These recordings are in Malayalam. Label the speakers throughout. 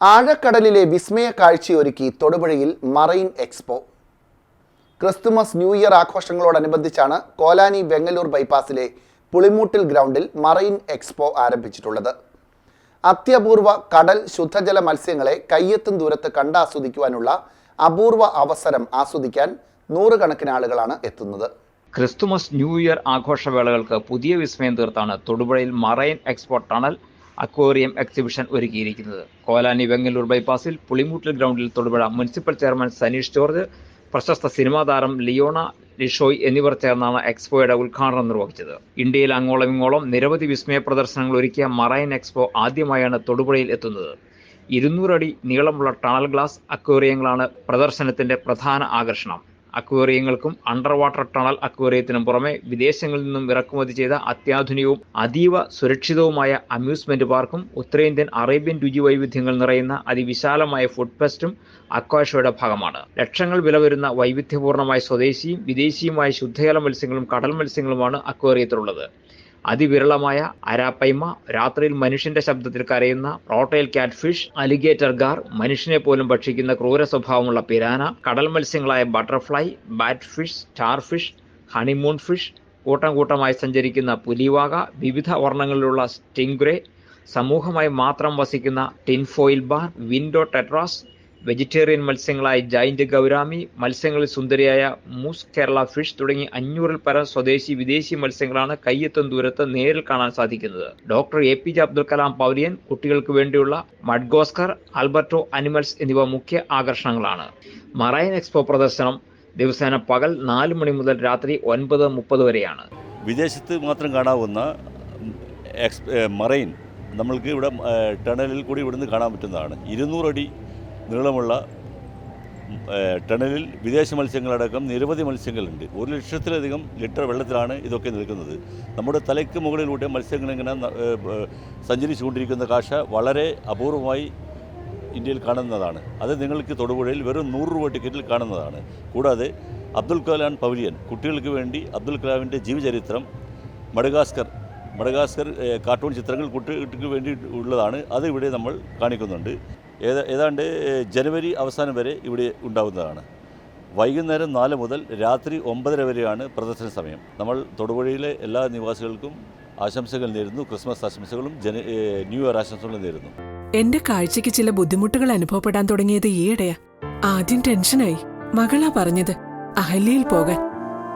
Speaker 1: ആഴക്കടലിലെ വിസ്മയ കാഴ്ചയൊരുക്കി തൊടുപുഴയിൽ marine expo. Christmas new year ആഘോഷങ്ങളോടനുബന്ധിച്ചാണ് Kolani Vengalloor ബൈപ്പാസിലെ പുളിമൂട്ടിൽ ഗ്രൗണ്ടിൽ മറൈൻ എക്സ്പോ ആരംഭിച്ചിട്ടുള്ളത്. അത്യപൂർവ കടൽ ശുദ്ധജല മത്സ്യങ്ങളെ കയ്യെത്തും ദൂരത്ത് കണ്ടാസ്വദിക്കുവാനുള്ള അപൂർവ അവസരം ആസ്വദിക്കാൻ നൂറുകണക്കിന് ആളുകളാണ് എത്തുന്നത്.
Speaker 2: ക്രിസ്തുമസ് ന്യൂ ഇയർ ആഘോഷവേളകൾക്ക് പുതിയ വിസ്മയം തീർത്താണ് തൊടുപുഴയിൽ marine expo tunnel aquarium exhibition ഒരുക്കിയിരിക്കുന്നത്. കോലാനി വെങ്ങല്ലൂർ ബൈപ്പാസിൽ പുളിമൂട്ടിൽ ഗ്രൗണ്ടിൽ Thodupuzha municipal chairman Saneesh George പ്രശസ്ത സിനിമാ താരം ലിയോണ ലിഷോയ് എന്നിവർ ചേർന്നാണ് എക്സ്പോയുടെ ഉദ്ഘാടനം നിർവഹിച്ചത്. ഇന്ത്യയിൽ അങ്ങോളം ഇങ്ങോളം നിരവധി വിസ്മയ പ്രദർശനങ്ങൾ ഒരുക്കിയ മറൈൻ എക്സ്പോ ആദ്യമായാണ് തൊടുപുഴയിൽ എത്തുന്നത്. ഇരുന്നൂറടി നീളമുള്ള ടണൽ ഗ്ലാസ് അക്വേറിയങ്ങളാണ് പ്രദർശനത്തിന്റെ പ്രധാന ആകർഷണം. അക്വേറിയങ്ങൾക്കും അണ്ടർ വാട്ടർ ടണൽ അക്വേറിയത്തിനും പുറമെ വിദേശങ്ങളിൽ നിന്നും ഇറക്കുമതി ചെയ്ത അത്യാധുനികവും അതീവ സുരക്ഷിതവുമായ അമ്യൂസ്മെന്റ് പാർക്കും ഉത്തരേന്ത്യൻ അറേബ്യൻ രുചി വൈവിധ്യങ്ങൾ നിറയുന്ന അതിവിശാലമായ ഫുഡ് ഫെസ്റ്റും അക്വാഷോയുടെ ഭാഗമാണ്. ലക്ഷങ്ങൾ വില വരുന്ന വൈവിധ്യപൂർണമായ സ്വദേശിയും വിദേശിയുമായ ശുദ്ധജല മത്സ്യങ്ങളും കടൽ മത്സ്യങ്ങളുമാണ് അക്വേറിയത്തിലുള്ളത്. അതിവിരളമായ അരാപ്പൈമ രാത്രിയിൽ മനുഷ്യന്റെ ശബ്ദത്തിൽ കരയുന്ന റോട്ടൈൽ കാറ്റ്ഫിഷ് അലിഗേറ്റർ ഗാർ മനുഷ്യനെ പോലും ഭക്ഷിക്കുന്ന ക്രൂര സ്വഭാവമുള്ള പിരാന കടൽ മത്സ്യങ്ങളായ butterfly bat fish star fish honeymoon fish കൂട്ടം കൂട്ടമായി സഞ്ചരിക്കുന്ന പുലിവാക വിവിധ വർണങ്ങളിലുള്ള സ്റ്റിംഗ്രേ സമൂഹമായി മാത്രം വസിക്കുന്ന tinfoil bar window tetras vegetarian മത്സ്യങ്ങളായ giant gourami മത്സ്യങ്ങളിൽ സുന്ദരിയായ മൂസ് കേരള ഫിഷ് തുടങ്ങി അഞ്ഞൂറിൽ പരം സ്വദേശി വിദേശി മത്സ്യങ്ങളാണ് കയ്യെത്തും ദൂരത്ത് നേരിൽ കാണാൻ സാധിക്കുന്നത്. Doctor A P J Abdul Kalam pavilion കുട്ടികൾക്ക് വേണ്ടിയുള്ള മഡ്ഗോസ്കർ ആൽബർട്ടോ അനിമൽസ് എന്നിവ മുഖ്യ ആകർഷണങ്ങളാണ്. മറൈൻ എക്സ്പോ പ്രദർശനം ദിവസേന പകൽ നാല് മണി മുതൽ രാത്രി ഒൻപത് മുപ്പത് വരെയാണ്.
Speaker 3: വിദേശത്ത് മാത്രം കാണാവുന്ന മറൈൻ നമ്മൾക്ക് ഇവിടെ ടണലിൽ കൂടി ഇവിടുന്ന് കാണാൻ പറ്റുന്നതാണ്. ഇരുന്നൂറടി നീളമുള്ള ടണലിൽ വിദേശ മത്സ്യങ്ങളടക്കം നിരവധി മത്സ്യങ്ങളുണ്ട്. ഒരു ലക്ഷത്തിലധികം ലിറ്റർ വെള്ളത്തിലാണ് ഇതൊക്കെ നിൽക്കുന്നത്. നമ്മുടെ തലയ്ക്ക് മുകളിലൂടെ മത്സ്യങ്ങൾ ഇങ്ങനെ ന- ഏ, ഏ, സഞ്ചരിച്ചുകൊണ്ടിരിക്കുന്ന കാഴ്ച വളരെ അപൂർവമായി ഇന്ത്യയിൽ കാണുന്നതാണ്. അത് നിങ്ങൾക്ക് തൊടുപുഴയിൽ വെറും നൂറ് രൂപ ടിക്കറ്റിൽ കാണുന്നതാണ്. കൂടാതെ അബ്ദുൽ കലാം പവലിയൻ കുട്ടികൾക്ക് വേണ്ടി അബ്ദുൽ കലാമിന്റെ ജീവചരിത്രം മഡഗാസ്കർ മഡഗാസ്കർ കാർട്ടൂൺ ചിത്രങ്ങൾ കുട്ടികൾക്ക് വേണ്ടി ഉള്ളതാണ്. അത് ഇവിടെ നമ്മൾ കാണിക്കുന്നുണ്ട്. ഏതാണ്ട് ജനുവരി അവസാനം വരെ ഇവിടെ ഉണ്ടാകുന്നതാണ് വൈകുന്നേരം നാല് മുതൽ രാത്രി ഒമ്പതര വരെയാണ് പ്രദർശന സമയം. നമ്മൾ തൊടുപുഴയിലെ എല്ലാ നിവാസികൾക്കും ആശംസകൾ നേരുന്നു. ക്രിസ്മസ് ആശംസകളും ജന ന്യൂ ഇയർ ആശംസകളും നേരുന്നു.
Speaker 4: എന്റെ കാഴ്ചയ്ക്ക് ചില ബുദ്ധിമുട്ടുകൾ അനുഭവപ്പെടാൻ തുടങ്ങിയത് ഈയിടെയാ. ആദ്യം ടെൻഷനായി. മകളാ പറഞ്ഞത് അഹല്യയിൽ പോകാൻ.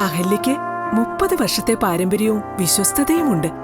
Speaker 4: അഹല്യയ്ക്ക് മുപ്പത് വർഷത്തെ പാരമ്പര്യവും വിശ്വസ്തതയുമുണ്ട്.